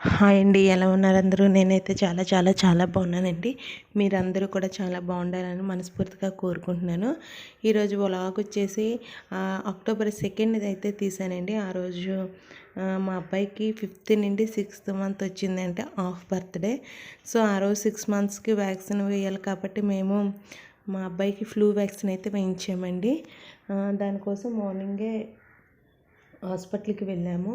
Hi అండి ఎలా ఉన్నారు అందరూ? నేనైతే చాలా చాలా చాలా బాగున్నానండి. మీరందరూ కూడా చాలా బాగుండాలని మనస్ఫూర్తిగా కోరుకుంటున్నాను. ఈరోజు వ్లాగ్ వచ్చేసి అక్టోబర్ సెకండ్ అయితే తీసానండి. ఆ రోజు మా అబ్బాయికి ఫిఫ్త్ నుండి సిక్స్త్ మంత్ వచ్చిందంటే హాఫ్ బర్త్డే సో ఆ రోజు సిక్స్ మంత్స్కి వ్యాక్సిన్ వేయాలి కాబట్టి మేము మా అబ్బాయికి ఫ్లూ వ్యాక్సిన్ అయితే వేయించామండి. దానికోసం మార్నింగే హాస్పిటల్కి వెళ్ళాము.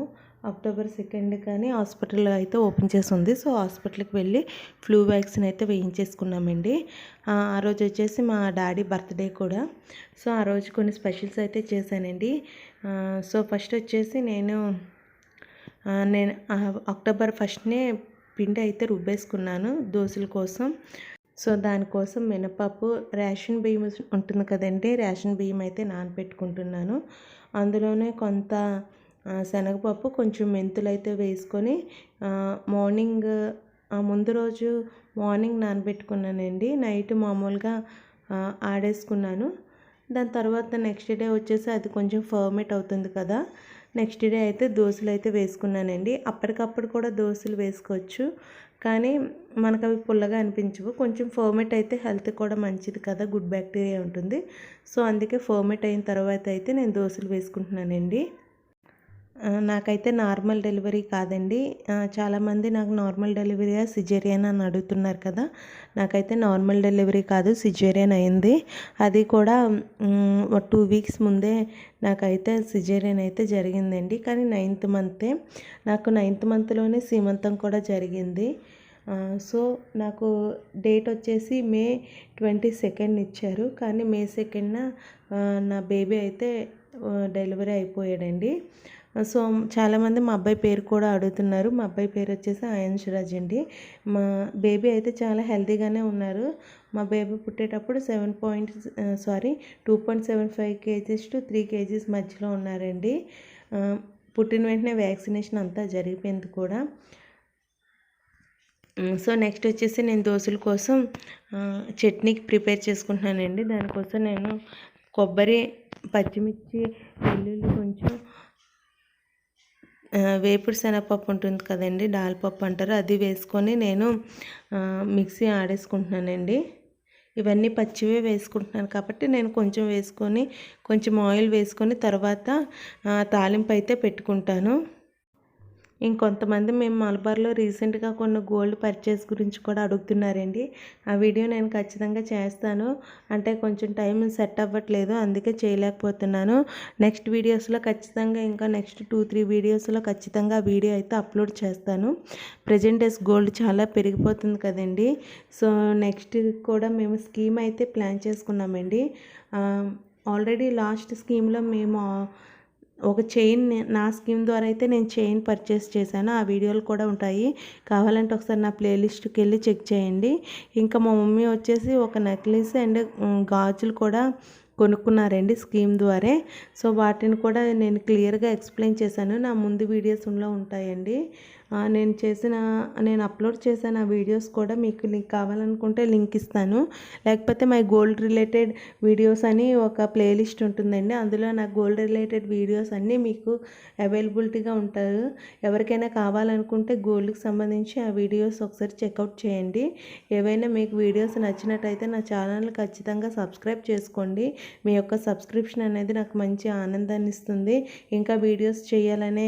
అక్టోబర్ సెకండ్ కానీ హాస్పిటల్ అయితే ఓపెన్ చేసి ఉంది సో హాస్పిటల్కి వెళ్ళి ఫ్లూ వ్యాక్సిన్ అయితే వేయించేసుకున్నామండి. ఆ రోజు వచ్చేసి మా డాడీ బర్త్డే కూడా. సో ఆ రోజు కొన్ని స్పెషల్స్ అయితే చేశానండి. సో ఫస్ట్ వచ్చేసి నేను నేను అక్టోబర్ ఫస్ట్నే పిండి అయితే రుబ్బేసుకున్నాను దోశల కోసం. సో దానికోసం మినపప్పు రేషన్ బియ్యం ఉంటుంది కదండి. రేషన్ బియ్యం అయితే నానబెట్టుకుంటున్నాను. అందులోనే కొంత శనగపప్పు కొంచెం మెంతులు అయితే వేసుకొని మార్నింగ్ ముందు రోజు మార్నింగ్ నానబెట్టుకున్నానండి. నైట్ మామూలుగా ఆడేసుకున్నాను. దాని తర్వాత నెక్స్ట్ డే వచ్చేసి అది కొంచెం ఫర్మేట్ అవుతుంది కదా. నెక్స్ట్ డే అయితే దోశలు అయితే వేసుకున్నానండి. అప్పటికప్పుడు కూడా దోశలు వేసుకోవచ్చు. కానీ మనకు అవి పుల్లగా అనిపించవు. కొంచెం ఫర్మేట్ అయితే హెల్త్ కూడా మంచిది కదా గుడ్ బ్యాక్టీరియా ఉంటుంది. సో అందుకే ఫర్మేట్ అయిన తర్వాత అయితే నేను దోశలు వేసుకుంటున్నానండి. నాకైతే నార్మల్ డెలివరీ కాదండి. చాలామంది నాకు నార్మల్ డెలివరీయా సిజేరియన్ అని అడుగుతున్నారు కదా. నాకైతే నార్మల్ డెలివరీ కాదు సిజేరియన్ అయింది. అది కూడా టూ వీక్స్ ముందే నాకైతే సిజేరియన్ అయితే జరిగిందండి. కానీ నైన్త్ మంతే నాకు నైన్త్ మంత్లోనే సీమంతం కూడా జరిగింది. సో నాకు డేట్ వచ్చేసి మే ట్వంటీ సెకండ్ ఇచ్చారు. కానీ మే సెకండ్న నా బేబీ అయితే డెలివరీ అయిపోయాడండి. సో చాలామంది మా అబ్బాయి పేరు కూడా అడుగుతున్నారు. మా అబ్బాయి పేరు వచ్చేసి ఆయంష్ రాజ్ అండి. మా బేబీ అయితే చాలా హెల్తీగానే ఉన్నారు. మా baby పుట్టేటప్పుడు seven point sorry two point seven five kgs to three kgs మధ్యలో ఉన్నారండి. పుట్టిన వెంటనే వ్యాక్సినేషన్ అంతా జరిగిపోయింది కూడా. సో నెక్స్ట్ వచ్చేసి నేను దోశల కోసం చట్నీకి ప్రిపేర్ చేసుకుంటున్నానండి. దానికోసం నేను కొబ్బరి పచ్చిమిర్చి వెల్లుల్లి కొంచెం వేపుడు శనగపప్పు ఉంటుంది కదండి దాల్పప్పు అంటారు. అది వేసుకొని నేను మిక్సీ ఆడేసుకుంటున్నానండి. ఇవన్నీ పచ్చివే వేసుకుంటున్నాను కాబట్టి నేను కొంచెం వేసుకొని కొంచెం ఆయిల్ వేసుకొని తర్వాత తాలింపు అయితే పెట్టుకుంటాను. ఇంకొంతమంది మేము మలబార్లో రీసెంట్గా కొన్ని గోల్డ్ పర్చేస్ గురించి కూడా అడుగుతున్నారండి. ఆ వీడియో నేను ఖచ్చితంగా చేస్తాను. అంటే కొంచెం టైం సెట్ అవ్వట్లేదు అందుకే చేయలేకపోతున్నాను. నెక్స్ట్ వీడియోస్లో ఖచ్చితంగా ఇంకా నెక్స్ట్ టూ త్రీ వీడియోస్లో ఖచ్చితంగా ఆ వీడియో అయితే అప్లోడ్ చేస్తాను. ప్రజెంట్ డేస్ గోల్డ్ చాలా పెరిగిపోతుంది కదండి. సో నెక్స్ట్ కూడా మేము స్కీమ్ అయితే ప్లాన్ చేసుకున్నామండి. ఆల్రెడీ లాస్ట్ స్కీమ్లో మేము ఒక చైన్ నా స్కీమ్ ద్వారా అయితే నేను చైన్ పర్చేస్ చేశాను. ఆ వీడియోలు కూడా ఉంటాయి. కావాలంటే ఒకసారి నా ప్లేలిస్ట్కి వెళ్ళి చెక్ చేయండి. ఇంకా మా మమ్మీ వచ్చేసి ఒక నెక్లెస్ అండ్ గాజులు కూడా కొనుక్కున్నారండి స్కీమ్ ద్వారా. సో వాటిని కూడా నేను క్లియర్గా ఎక్స్ప్లెయిన్ చేశాను. నా ముందు వీడియోస్లో ఉంటాయండి. నేను చేసిన నేను అప్లోడ్ చేసిన వీడియోస్ కూడా మీకు లింక్ కావాలనుకుంటే లింక్ ఇస్తాను. లేకపోతే మై గోల్డ్ రిలేటెడ్ వీడియోస్ అని ఒక ప్లేలిస్ట్ ఉంటుందండి. అందులో నా గోల్డ్ రిలేటెడ్ వీడియోస్ అన్నీ మీకు అవైలబిలిటీగా ఉంటారు. ఎవరికైనా కావాలనుకుంటే గోల్డ్కి సంబంధించి ఆ వీడియోస్ ఒకసారి చెక్అవుట్ చేయండి. ఏవైనా మీకు వీడియోస్ నచ్చినట్టయితే నా ఛానల్ ఖచ్చితంగా సబ్స్క్రైబ్ చేసుకోండి. మీ యొక్క సబ్స్క్రిప్షన్ అనేది నాకు మంచి ఆనందాన్ని ఇస్తుంది. ఇంకా వీడియోస్ చేయాలనే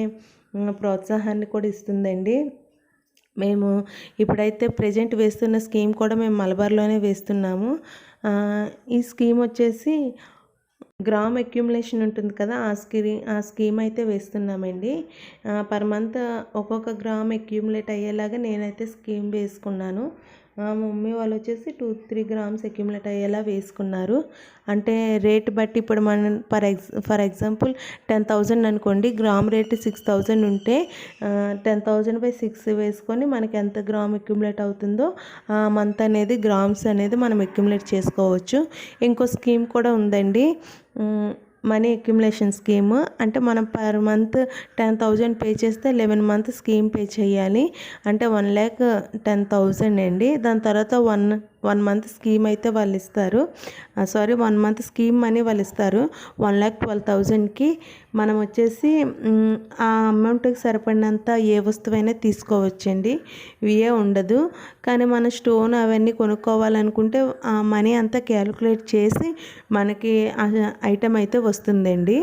ప్రోత్సాహాన్ని కూడా ఇస్తుందండి. మేము ఇప్పుడైతే ప్రజెంట్ వేస్తున్న స్కీమ్ కూడా మేము మలబార్లోనే వేస్తున్నాము. ఈ స్కీమ్ వచ్చేసి గ్రామ్ అక్యుములేషన్ ఉంటుంది కదా ఆ స్కీ ఆ స్కీమ్ అయితే వేస్తున్నామండి. పర్ మంత్ ఒక్కొక్క గ్రామ్ అక్యుములేట్ అయ్యేలాగా నేనైతే స్కీమ్ వేసుకున్నాను. మమ్మీ వాళ్ళు వచ్చేసి టూ త్రీ గ్రామ్స్ అక్యుములేట్ అయ్యేలా వేసుకున్నారు. అంటే రేట్ బట్టి ఇప్పుడు మనం for ex for example ten thousand అనుకోండి గ్రామ్ రేట్ సిక్స్ థౌజండ్ ఉంటే టెన్ థౌజండ్ బై సిక్స్ వేసుకొని మనకి ఎంత గ్రామ్ అక్యుములేట్ అవుతుందో ఆ మంత్ అనేది గ్రామ్స్ అనేది మనం అక్యుములేట్ చేసుకోవచ్చు. ఇంకో స్కీమ్ కూడా ఉందండి. మనీ అక్యుములేషన్ స్కీమ్ అంటే మనం per month ten thousand pay చేస్తే లెవెన్ మంత్ స్కీమ్ పే చేయాలి. అంటే వన్ ల్యాక్ టెన్ థౌజండ్ అండి. దాని తర్వాత వన్ వన్ మంత్ స్కీమ్ అయితే వాళ్ళు ఇస్తారు. సారీ వన్ మంత్ స్కీమ్ అని వాళ్ళు ఇస్తారు. వన్ ల్యాక్ ట్వెల్వ్ థౌజండ్కి మనం వచ్చేసి ఆ అమౌంట్కి సరిపడినంత ఏ వస్తువైనా తీసుకోవచ్చండి. ఇవే ఉండదు. కానీ మన స్టోన్ అవన్నీ కొనుక్కోవాలనుకుంటే ఆ మనీ అంతా క్యాలిక్యులేట్ చేసి మనకి ఐటమ్ అయితే వస్తుందండి.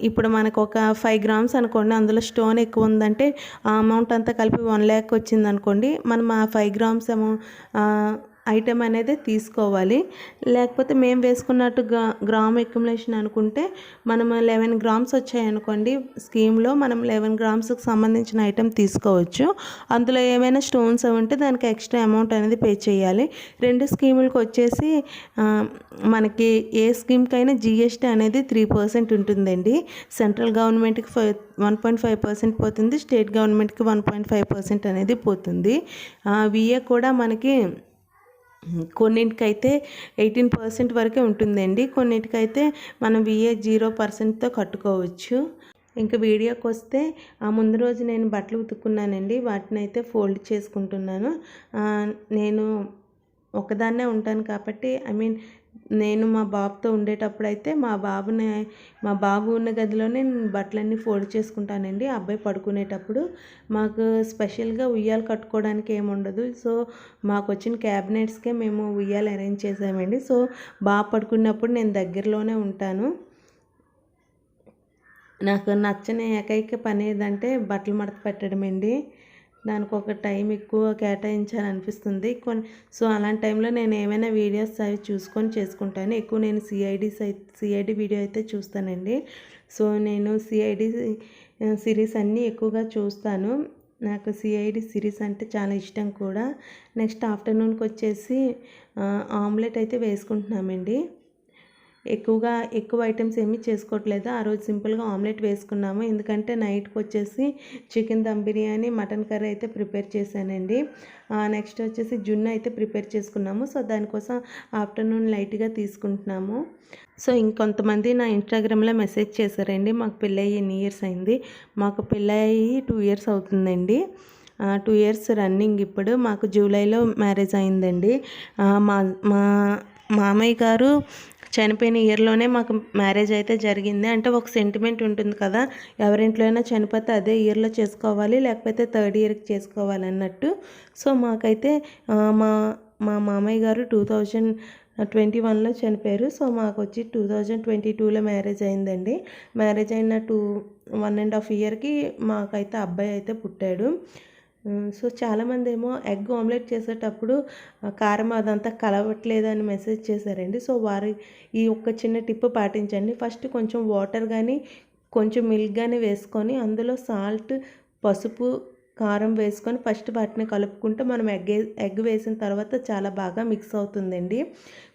ఇప్పుడు మనకు ఒక ఫైవ్ గ్రామ్స్ అనుకోండి అందులో స్టోన్ ఎక్కువ ఉందంటే ఆ అమౌంట్ అంతా కలిపి వన్ ల్యాక్ వచ్చింది అనుకోండి మనం ఆ ఫైవ్ గ్రామ్స్ ఏమో ఐటెం అనేది తీసుకోవాలి. లేకపోతే మేము వేసుకున్నట్టు గ్రా గ్రామ్ ఎక్యుములేషన్ అనుకుంటే మనం లెవెన్ గ్రామ్స్ వచ్చాయనుకోండి స్కీమ్లో మనం లెవెన్ గ్రామ్స్కి సంబంధించిన ఐటెం తీసుకోవచ్చు. అందులో ఏమైనా స్టోన్స్ ఉంటే దానికి ఎక్స్ట్రా అమౌంట్ అనేది పే చేయాలి. రెండు స్కీములకు వచ్చేసి మనకి ఏ స్కీమ్కైనా జిఎస్టీ అనేది త్రీ పర్సెంట్ ఉంటుందండి. సెంట్రల్ గవర్నమెంట్కి five one point five percent పోతుంది. స్టేట్ గవర్నమెంట్కి వన్ పాయింట్ ఫైవ్ పర్సెంట్ అనేది పోతుంది. విఏ కూడా మనకి కొన్నింటికైతే ఎయిటీన్ పర్సెంట్ వరకే ఉంటుందండి. కొన్నింటికైతే మనం విఏ జీరో పర్సెంట్తో కట్టుకోవచ్చు. ఇంకా వీడియోకి వస్తే ఆ ముందు రోజు నేను బట్టలు ఉతుక్కున్నానండి. వాటిని అయితే ఫోల్డ్ చేసుకుంటున్నాను. నేను ఒకదాన్నే ఉంటాను కాబట్టి ఐ మీన్ నేను మా బాబుతో ఉండేటప్పుడు అయితే మా బాబుని మా బాబు ఉన్న గదిలోనే నేను బట్టలన్నీ ఫోల్డ్ చేసుకుంటానండి. ఆ అబ్బాయి పడుకునేటప్పుడు మాకు స్పెషల్గా ఉయ్యాలు కట్టుకోవడానికి ఏముండదు సో మాకు వచ్చిన క్యాబినెట్స్కే మేము ఉయ్యాలు అరేంజ్ చేసామండి సో బాబు పడుకున్నప్పుడు నేను దగ్గరలోనే ఉంటాను. నాకు నచ్చని ఏకైక పని ఏదంటే బట్టలు మడత పెట్టడం అండి దానికి ఒక టైం ఎక్కువ కేటాయించాలనిపిస్తుంది. కొన్ని సో అలాంటి టైంలో నేను ఏమైనా వీడియోస్ అవి చూసుకొని చేసుకుంటాను. ఎక్కువ నేను సిఐడిస్ అయితే సిఐడి వీడియో అయితే చూస్తానండి. సో నేను సిఐడి సిరీస్ అన్నీ ఎక్కువగా చూస్తాను. నాకు సిఐడి సిరీస్ అంటే చాలా ఇష్టం కూడా. నెక్స్ట్ ఆఫ్టర్నూన్కి వచ్చేసి ఆమ్లెట్ అయితే వేసుకుంటున్నామండి. ఎక్కువగా ఎక్కువ ఐటమ్స్ ఏమీ చేసుకోవట్లేదు. ఆ రోజు సింపుల్గా ఆమ్లెట్ వేసుకున్నాము. ఎందుకంటే నైట్కి వచ్చేసి chicken dum biryani mutton curry అయితే ప్రిపేర్ చేశానండి. నెక్స్ట్ వచ్చేసి జున్ను అయితే ప్రిపేర్ చేసుకున్నాము. సో దానికోసం ఆఫ్టర్నూన్ లైట్గా తీసుకుంటున్నాము. సో ఇంకొంతమంది నా ఇన్స్టాగ్రామ్లో మెసేజ్ చేశారండి. మాకు పెళ్ళయ్యి ఎన్ని ఇయర్స్ అయింది? మాకు పెళ్ళయ్యి టూ ఇయర్స్ అవుతుందండి. టూ ఇయర్స్ రన్నింగ్ ఇప్పుడు. మాకు జూలైలో మ్యారేజ్ అయిందండి. మా మా మామయ్య గారు చనిపోయిన ఇయర్లోనే మాకు మ్యారేజ్ అయితే జరిగింది. అంటే ఒక సెంటిమెంట్ ఉంటుంది కదా ఎవరింట్లో అయినా చనిపోతే అదే ఇయర్లో చేసుకోవాలి లేకపోతే థర్డ్ ఇయర్కి చేసుకోవాలి అన్నట్టు. సో మాకైతే మా మా మామయ్య గారు టూ థౌజండ్ ట్వంటీ వన్లో చనిపోయారు. సో మాకు వచ్చి టూ థౌజండ్ ట్వంటీ టూలో మ్యారేజ్ అయిందండి. మ్యారేజ్ అయిన టూ వన్ అండ్ హాఫ్ ఇయర్కి మాకైతే అబ్బాయి అయితే పుట్టాడు. సో చాలామంది ఏమో ఎగ్ ఆమ్లెట్ చేసేటప్పుడు కారం అదంతా కలవట్లేదని మెసేజ్ చేశారండి. సో వారి ఈ ఒక్క చిన్న టిప్ పాటించండి. ఫస్ట్ కొంచెం వాటర్ కానీ కొంచెం మిల్క్ కానీ వేసుకొని అందులో సాల్ట్ పసుపు కారం వేసుకొని ఫస్ట్ వాటిని కలుపుకుంటే మనం ఎగ్ ఎగ్ వేసిన తర్వాత చాలా బాగా మిక్స్ అవుతుందండి.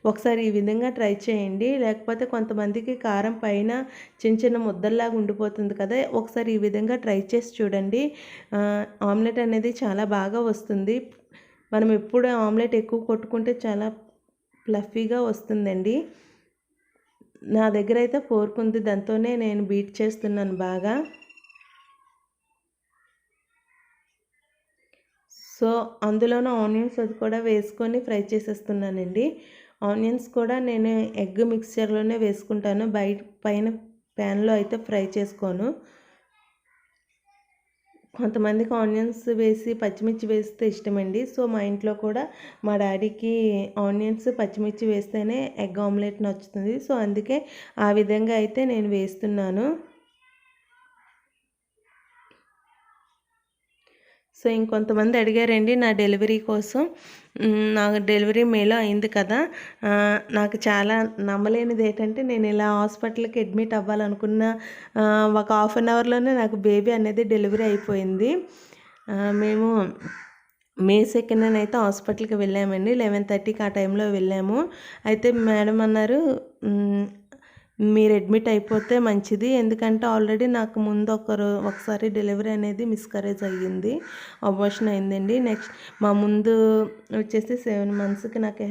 ఒకసారి ఈ విధంగా ట్రై చేయండి. లేకపోతే కొంతమందికి కారం పైన చిన్న చిన్న ముద్దల్లాగా ఉండిపోతుంది కదా ఒకసారి ఈ విధంగా ట్రై చేసి చూడండి. ఆమ్లెట్ అనేది చాలా బాగా వస్తుంది. మనం ఎప్పుడు ఆమ్లెట్ ఎక్కువ కొట్టుకుంటే చాలా ఫ్లఫీగా వస్తుందండి. నా దగ్గర అయితే ఫోర్క్ ఉంది దాంతోనే నేను బీట్ చేస్తున్నాను బాగా. సో అందులోనూ ఆనియన్స్ అది కూడా వేసుకొని ఫ్రై చేసేస్తున్నానండి. ఆనియన్స్ కూడా నేను ఎగ్ మిక్స్చర్లోనే వేసుకుంటాను. బయట పైన ప్యాన్లో అయితే ఫ్రై చేసుకోను. కొంతమందికి ఆనియన్స్ వేసి పచ్చిమిర్చి వేస్తే ఇష్టమండి. సో మా ఇంట్లో కూడా మా డాడీకి ఆనియన్స్ పచ్చిమిర్చి వేస్తేనే ఎగ్ ఆమ్లెట్ నచ్చుతుంది. సో అందుకే ఆ విధంగా అయితే నేను వేస్తున్నాను. సో ఇంకొంతమంది అడిగారండి నా డెలివరీ కోసం. నాకు డెలివరీ మేలో అయింది కదా. నాకు చాలా నమ్మలేనిది ఏంటంటే నేను ఇలా హాస్పిటల్కి అడ్మిట్ అవ్వాలనుకున్న ఒక హాఫ్ అన్ అవర్లోనే నాకు బేబీ అనేది డెలివరీ అయిపోయింది. మేము మే సెకండ్ అయితే హాస్పిటల్కి వెళ్ళామండి. లెవెన్ థర్టీకి ఆ టైంలో వెళ్ళాము. అయితే మేడం అన్నారు మీరు అడ్మిట్ అయిపోతే మంచిది. ఎందుకంటే ఆల్రెడీ నాకు ముందు ఒకరు ఒకసారి డెలివరీ అనేది మిస్కరేజ్ అయ్యింది. అబార్షన్ అయిందండి నెక్స్ట్ మా ముందు వచ్చేసి సెవెన్ మంత్స్కి నాకు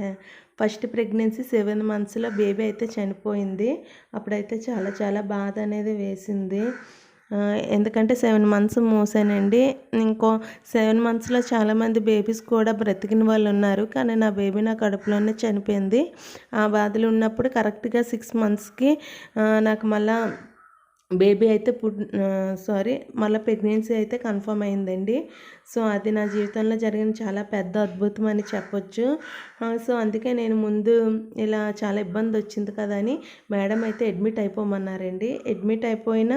ఫస్ట్ ప్రెగ్నెన్సీ సెవెన్ మంత్స్లో బేబీ అయితే చనిపోయింది. అప్పుడైతే చాలా చాలా బాధ అనేది వేసింది. ఎందుకంటే సెవెన్ మంత్స్ మూసానండి. ఇంకో సెవెన్ మంత్స్లో చాలామంది బేబీస్ కూడా బ్రతికిన వాళ్ళు ఉన్నారు కానీ నా బేబీ నా కడుపులోనే చనిపోయింది. ఆ బాధలు ఉన్నప్పుడు కరెక్ట్గా సిక్స్ మంత్స్కి నాకు మళ్ళీ బేబీ అయితే పుట్ సారీ మళ్ళీ ప్రెగ్నెన్సీ అయితే కన్ఫర్మ్ అయిందండి. సో అది నా జీవితంలో జరిగిన చాలా పెద్ద అద్భుతం అని చెప్పొచ్చు. సో అందుకే నేను ముందు ఇలా చాలా ఇబ్బంది వచ్చింది కదా అని మేడం అయితే అడ్మిట్ అయిపోమన్నారండి. అడ్మిట్ అయిపోయిన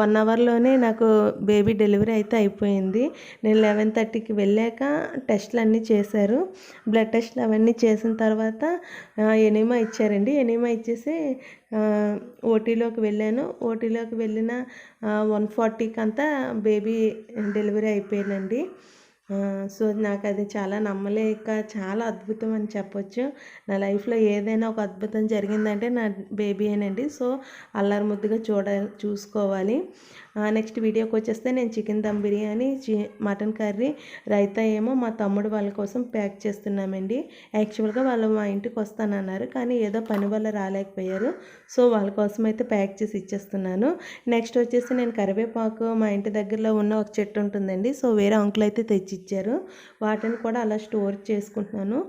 వన్ అవర్లోనే నాకు బేబీ డెలివరీ అయితే అయిపోయింది. నేను లెవెన్ థర్టీకి వెళ్ళాక టెస్ట్లు అన్నీ చేశారు. బ్లడ్ టెస్ట్లు అవన్నీ చేసిన తర్వాత ఎనిమా ఇచ్చారండి. ఎనిమా ఇచ్చేసి ఓటీలోకి వెళ్ళాను. ఓటీలోకి వెళ్ళిన వన్ ఫార్టీకి అంతా బేబీ డెలివరీ అయిపోయిందండి. సో నాకు అది చాలా నమ్మలేక చాలా అద్భుతం అని చెప్పొచ్చు. నా లైఫ్లో ఏదైనా ఒక అద్భుతం జరిగిందంటే నా బేబీ ఏనండి. సో అల్లరి ముద్దుగా చూడ చూసుకోవాలి. నెక్స్ట్ వీడియోకి వచ్చేస్తే నేను చికెన్ దమ్ బిర్యానీ చి మటన్ కర్రీ రైతా ఏమో మా తమ్ముడు వాళ్ళ కోసం ప్యాక్ చేస్తున్నామండి. యాక్చువల్గా వాళ్ళు మా ఇంటికి వస్తానన్నారు కానీ ఏదో పని వల్ల రాలేకపోయారు. సో వాళ్ళ కోసం అయితే ప్యాక్ చేసి ఇచ్చేస్తున్నాను. నెక్స్ట్ వచ్చేసి నేను కరివేపాకు మా ఇంటి దగ్గరలో ఉన్న ఒక చెట్టు ఉంటుందండి. సో వేరే అంకుల్ అయితే తెచ్చి ఇచ్చారు వాటిని కూడా అలా స్టోర్ చేసుకుంటున్నాను.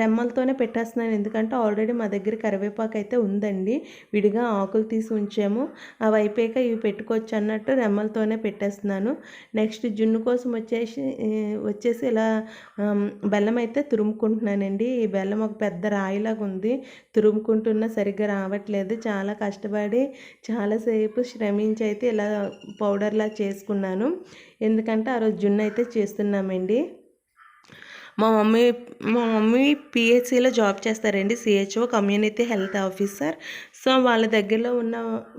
రెమ్మలతోనే పెట్టేస్తున్నాను ఎందుకంటే ఆల్రెడీ మా దగ్గర కరివేపాకు అయితే ఉందండి. విడిగా ఆకులు తీసి ఉంచాము. అవి అయిపోయాక ఇవి పెట్టుకోవచ్చు అన్నట్టు రెమ్మలతోనే పెట్టేస్తున్నాను. నెక్స్ట్ జున్ను కోసం వచ్చేసి వచ్చేసి ఇలా బెల్లం అయితే తురుముకుంటున్నానండి. ఈ బెల్లం ఒక పెద్ద రాయిలాగా ఉంది. తురుముకుంటున్నా సరిగ్గా రావట్లేదు. చాలా కష్టపడి చాలాసేపు శ్రమించి అయితే ఇలా పౌడర్లా చేసుకున్నాను. ఎందుకంటే ఆ రోజు జున్ను అయితే చేస్తున్నామండి. మా మమ్మీ మా మమ్మీ పిహెచ్సిలో జాబ్ చేస్తారండి. CHO community health officer so వాళ్ళ దగ్గరలో ఉన్న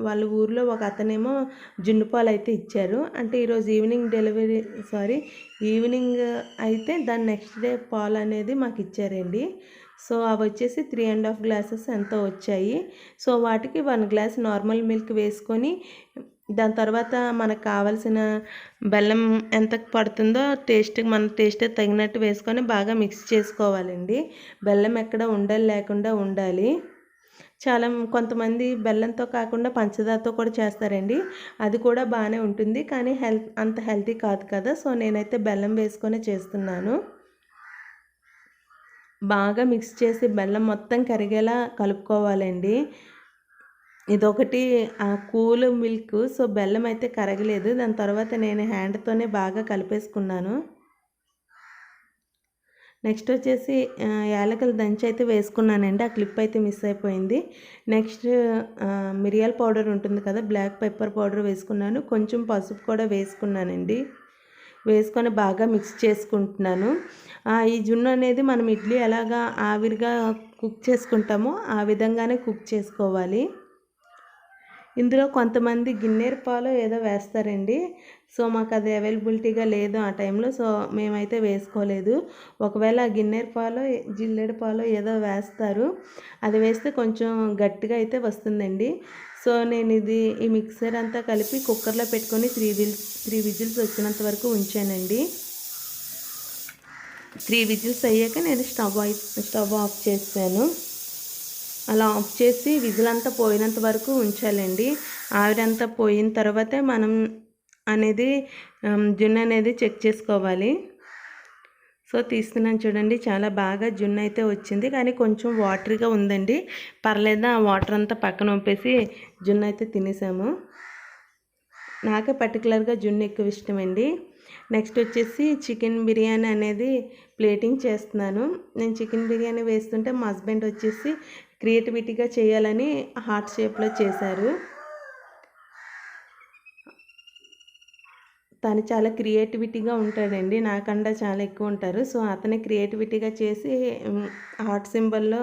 వాళ్ళ ఊర్లో ఒక అతనేమో జున్ను పాలు అయితే ఇచ్చారు. అంటే ఈరోజు ఈవినింగ్ డెలివరీ సారీ ఈవినింగ్ అయితే దాని నెక్స్ట్ డే పాలు అనేది మాకు ఇచ్చారండి. సో అవి వచ్చేసి త్రీ అండ్ హాఫ్ గ్లాసెస్ ఎంతో వచ్చాయి. సో వాటికి వన్ గ్లాస్ నార్మల్ మిల్క్ వేసుకొని దాని తర్వాత మనకు కావాల్సిన బెల్లం ఎంత పడుతుందో టేస్ట్ మన టేస్ట్ తగినట్టు వేసుకొని బాగా మిక్స్ చేసుకోవాలండి. బెల్లం ఎక్కడ ఉండలు లేకుండా ఉండాలి. చాలా కొంతమంది బెల్లంతో కాకుండా పంచదారతో కూడా చేస్తారండి. అది కూడా బాగానే ఉంటుంది కానీ హెల్త్ అంత హెల్తీ కాదు కదా. సో నేనైతే బెల్లం వేసుకొని చేస్తున్నాను. బాగా మిక్స్ చేసి బెల్లం మొత్తం కరిగేలా కలుపుకోవాలండి. ఇదొకటి ఆ కూల్ మిల్క్. సో బెల్లం అయితే కరగలేదు. దాని తర్వాత నేను హ్యాండ్తోనే బాగా కలిపేసుకున్నాను. నెక్స్ట్ వచ్చేసి యాలకల దంచి అయితే వేసుకున్నానండి. ఆ క్లిప్ అయితే మిస్ అయిపోయింది. నెక్స్ట్ మిరియాల పౌడర్ ఉంటుంది కదా బ్లాక్ పెప్పర్ పౌడర్ వేసుకున్నాను. కొంచెం పసుపు కూడా వేసుకున్నానండి. వేసుకొని బాగా మిక్స్ చేసుకుంటున్నాను. ఈ జున్ను అనేది మనం ఇడ్లీ ఎలాగా ఆవిరిగా కుక్ చేసుకుంటామో ఆ విధంగానే కుక్ చేసుకోవాలి. ఇందులో కొంతమంది గిన్నెర పాలు ఏదో వేస్తారండి. సో మాకు అది అవైలబిలిటీగా లేదు ఆ టైంలో. సో మేమైతే వేసుకోలేదు. ఒకవేళ ఆ గిన్నెర పాలు జిల్లెడ పాలు ఏదో వేస్తారు. అది వేస్తే కొంచెం గట్టిగా అయితే వస్తుందండి. సో నేను ఇది ఈ మిక్సర్ అంతా కలిపి కుక్కర్లో పెట్టుకొని త్రీ విజిల్స్ త్రీ విజిల్స్ వచ్చినంత వరకు ఉంచానండి. త్రీ విజిల్స్ అయ్యాక నేను స్టవ్ స్టవ్ ఆఫ్ చేశాను. అలా ఆఫ్ చేసి విజిల్ అంతా పోయినంత వరకు ఉంచాలండి. ఆవిరంతా పోయిన తర్వాతే మనం అనేది జున్ను అనేది చెక్ చేసుకోవాలి. సో తీస్తున్నాను చూడండి చాలా బాగా జున్ను అయితే వచ్చింది. కానీ కొంచెం వాటరీగా ఉందండి. పర్లేదు ఆ వాటర్ అంతా పక్కన ఒప్పేసి జున్ను అయితే తినేసాము. నాకే పర్టికులర్గా జున్ను ఎక్కువ ఇష్టమండి. నెక్స్ట్ వచ్చేసి చికెన్ బిర్యానీ అనేది ప్లేటింగ్ చేస్తున్నాను. నేను చికెన్ బిర్యానీ వేస్తుంటే మా హస్బెండ్ వచ్చేసి క్రియేటివిటీగా చేయాలని హార్ట్ షేప్లో చేశారు. తను చాలా క్రియేటివిటీగా ఉంటాడండి. నాకన్నా చాలా ఎక్కువ ఉంటారు. సో అతనే క్రియేటివిటీగా చేసి హార్ట్ సింబల్లో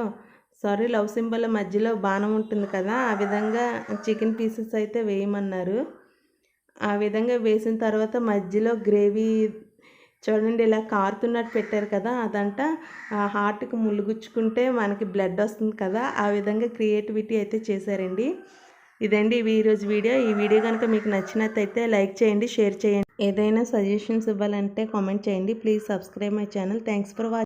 సారీ లవ్ సింబల్ మధ్యలో బాణం ఉంటుంది కదా ఆ విధంగా చికెన్ పీసెస్ అయితే వేయమన్నారు. ఆ విధంగా వేసిన తర్వాత మధ్యలో గ్రేవీ చూడండి ఇలా కారుతున్నట్టు పెట్టారు కదా అదంట ఆ హార్ట్కి ములుగుచ్చుకుంటే మనకి బ్లడ్ వస్తుంది కదా ఆ విధంగా క్రియేటివిటీ అయితే చేశారండి. ఇదండి ఇవి ఈరోజు వీడియో. ఈ వీడియో కనుక మీకు నచ్చినట్టయితే లైక్ చేయండి షేర్ చేయండి. ఏదైనా సజెషన్స్ ఇవ్వాలంటే కామెంట్ చేయండి. Please subscribe my channel. Thanks for watching